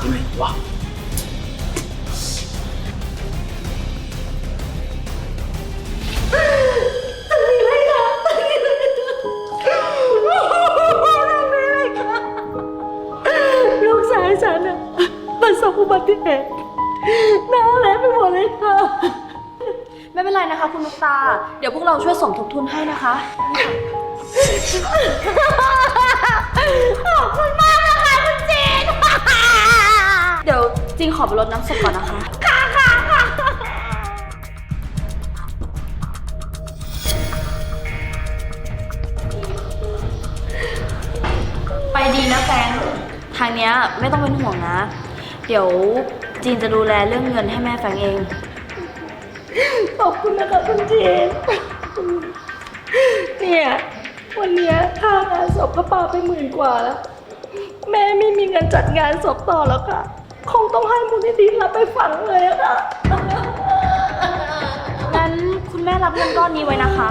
ใช่ไหมวะลูกชายฉันอะประสบอุบัติเหตุน่าแหลมไปหมดเลยค่ะ ไม่เป็นไรนะคะคุณลูกตา เดี๋ยวพวกเราช่วยส่งทบทุนให้นะคะ ขอบคุณมาก จริงขอไปรดน้ำศพก่อนนะคะ ค่ะค่ะค่ะไปดีนะแฟน ทางเนี้ยไม่ต้องเป็นห่วงนะ เดี๋ยวจีนจะดูแลเรื่องเงินให้แม่แฟงเอง ขอบคุณนะคะคุณจีน เนี่ย วันเนี้ยค่างานศพก็ปาไปหมื่นกว่าแล้ว แม่ไม่มีเงินจัดงานศพต่อแล้วค่ะ คงต้องให้มูลนิธิรับไปฝังเลยอะค่ะ งั้นคุณแม่รับเงินก้อนนี้ไว้นะคะ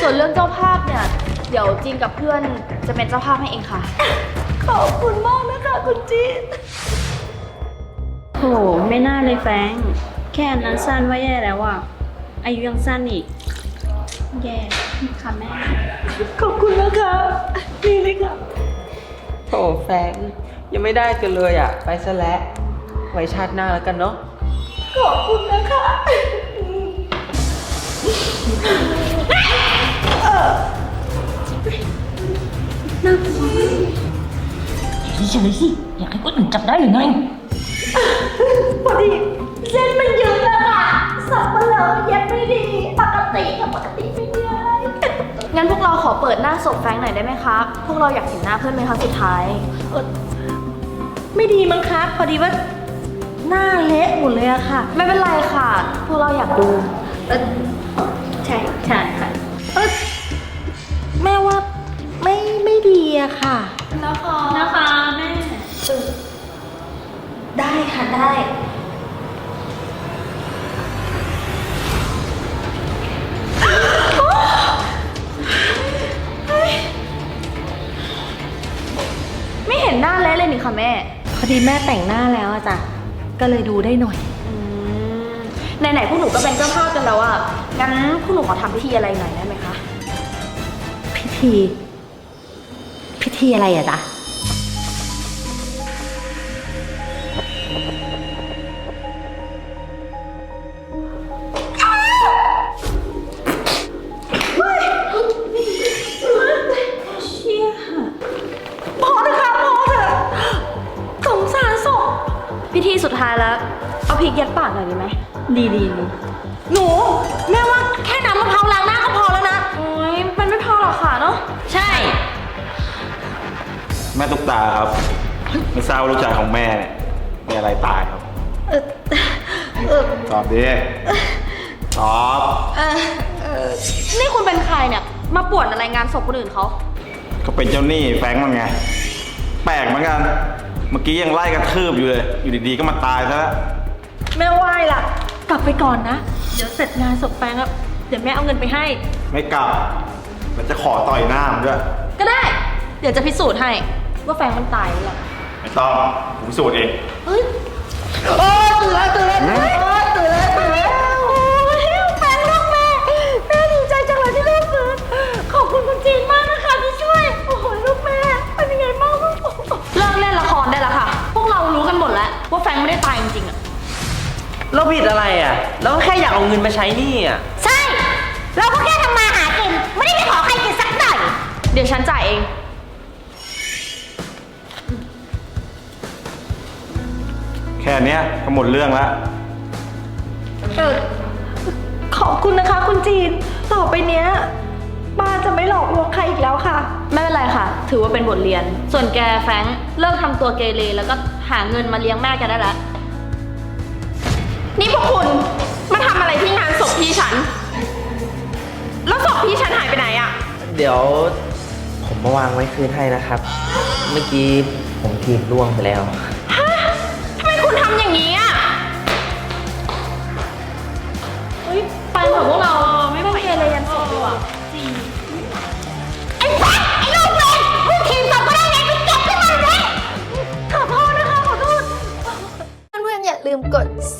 ส่วนเรื่องเจ้าภาพเนี่ย เดี๋ยวจีนกับเพื่อนจะเป็นเจ้าภาพให้เองค่ะ ขอบคุณมากนะคะคุณจีนโหไม่น่าเลยแฟรงค์แค่อันนั้นสั้นว่าแย่แล้วอะอายุยังสั้นอีก แย่ค่ะแม่ ขอบคุณนะคะนี่เลยค่ะ โอ้แฟงยังไม่ได้กันเลยอะ ไปซะแล้วไว้ชาติหน้าแล้วกันเนาะขอบคุณนะคะเฉยๆสิอยากให้คนอื่นจับได้หรือไง อเปิดหน้าศพแฟงหน่อยได้ไหมคะพวกเราอยากเห็นหน้าเพื่อนเป็นครั้งสุดท้ายไม่ดีมั้งคะพอดีว่าหน้าเละหมดเลยอะค่ะ ไม่เป็นไรค่ะ พวกเราอยากดู เออใช่ใช่ค่ะเออแม่ว่าไม่ไม่ดีอะค่ะ นะคะ นหน้าเละเลยนี่ค่ะแม่ พอดีแม่แต่งหน้าแล้วอะจ้ะ ก็เลยดูได้หน่อย อืมไหนๆพวกหนูก็เป็นเจ้าภาพกันแล้วอะงั้นพวกหนูขอทำพิธีอะไรหน่อยได้ไหมคะ พิธี พิธีอะไรอะจ๊ะ พิธีสุดท้ายแล้ว เอาพริกยัดปากหน่อยดีไหม ดีดีดีหนู แม่ว่าแค่น้ำมะพร้าวล้างหน้าก็พอแล้วนะ โอ้ยมันไม่พอหรอกค่ะเนาะ ใช่ แม่ตุ๊กตาครับไม่ทราบว่าลูกชายของแม่เนี่ยมีอะไรตายครับเออเออตอบดิตอบเออเออนี่คุณเป็นใครเนี่ย มาป่วนอะไรงานศพคนอื่นเขา ก็เป็นเจ้าหนี้แฟรงค์มันไง แปลกเหมือนกัน เมื่อกี้ยังไล่กระทืบอยู่เลย อยู่ดีๆก็มาตายซะแล้วแม่ไหว้ล่ะ กลับไปก่อนนะ เดี๋ยวเสร็จงานศพแฟงอะเดี๋ยวแม่เอาเงินไปให้ ไม่กลับมันจะขอต่อยหน้ามันด้วย ก็ได้ เดี๋ยวจะพิสูจน์ให้ว่าแฟนมันตายแล้วไม่ต้องผมสูตรเอง เฮ้ย โอ้ตื่นแล้วตื่นแล้วตื่นแล้วตื่นแล้ว ไม่ได้ตายจริงๆอะเราผิดอะไรอะ เราก็แค่อยากเอาเงินมาใช้หนี่อะ ใช่ เราก็แค่ทำมาหากิน ไม่ได้ไปขอใครกินสักหน่อย เดี๋ยวฉันจ่ายเอง แค่เนี้ยก็หมดเรื่องแล้วเออขอบคุณนะคะ คุณจีน ต่อไปเนี้ยป้าจะไม่หลอกลวงใครอีกแล้วค่ะ ไม่เป็นไรค่ะ ถือว่าเป็นบทเรียน ส่วนแกแฟรงค์ เลิกทำตัวเกเรแล้วก็หาเงินมาเลี้ยงแม่แกได้ละนี่พวกคุณมาทำอะไรที่งานศพพี่ฉัน แล้วศพพี่ฉันหายไปไหนอะเดี๋ยวผมมาวางไว้คืนให้นะครับ เมื่อกี้ผมทีบล่วงไปแล้ว